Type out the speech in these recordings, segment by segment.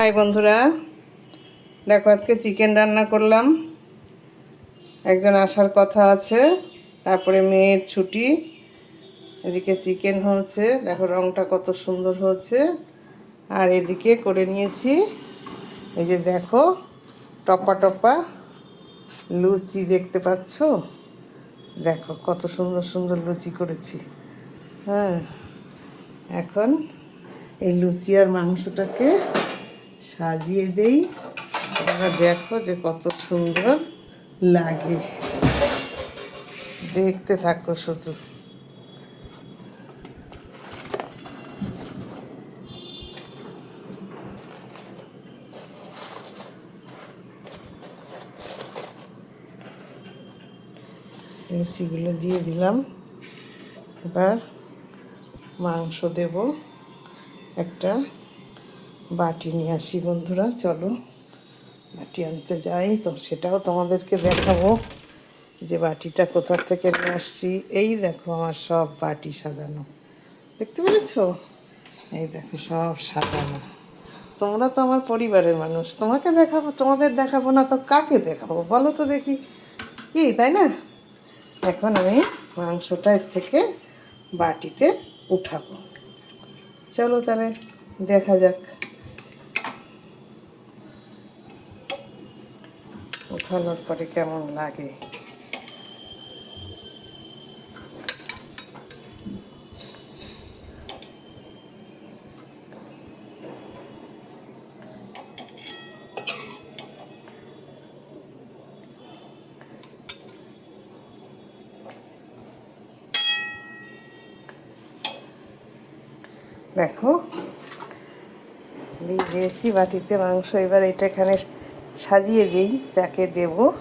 High বন্ধুরা। দেখো, আজকে চিকেন রান্না করলাম। একজন আসার কথা আছে, তারপরে মেয়ের ছুটি। এদিকে চিকেন হয়েছে, দেখো রংটা কত সুন্দর হয়েছে। আর এদিকে করে নিয়েছি, এই যে দেখো, টপা টপা লুচি দেখতে পাচ্ছ? দেখো, কত সুন্দর সুন্দর লুচি করেছি। হ্যাঁ এখন এই লুচি আর মাংসটাকে সাজিয়ে দেই। তোমরা দেখো যে কত সুন্দর লাগে। দেখতে থাকো শুধু। লুচিগুলো দিয়ে দিলাম। এবার মাংস দেব। একটা বাটি নিয়ে আসি বন্ধুরা, চলো। বাটি আনতে যাই, তো সেটাও তোমাদেরকে দেখাবো যে বাটিটা কোথা থেকে নিয়ে আসছি। এই দেখো আমার সব বাটি সাজানো। দেখতে পেরেছ? এই দেখো সব সাজানো। তোমরা তো আমার পরিবারের মানুষ, তোমাকে দেখাবো, তোমাদের দেখাবো না তো কাকে দেখাবো? বলো তো দেখি। কি, তাই না? এখন আমি মাংসটা এর থেকে বাটিতে উঠাবো। চলো তাহলে দেখা যাক। উঠানোর পরে কেমন লাগে? দেখো দিয়ে দিয়েছি বাটিতে মাংস এবার এটা এখানে সাজিয়ে দিই, যাকে দেব।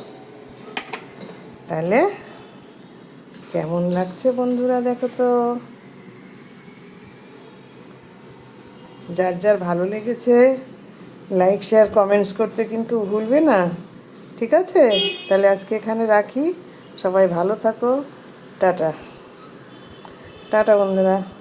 তাহলে কেমন লাগছে বন্ধুরা, দেখো তো। যার যার ভালো লেগেছে লাইক শেয়ার কমেন্টস করতে কিন্তু ভুলবে না। ঠিক আছে? তাহলে আজকে এখানে রাখি। সবাই ভালো থাকো। টাটা। টাটা বন্ধুরা।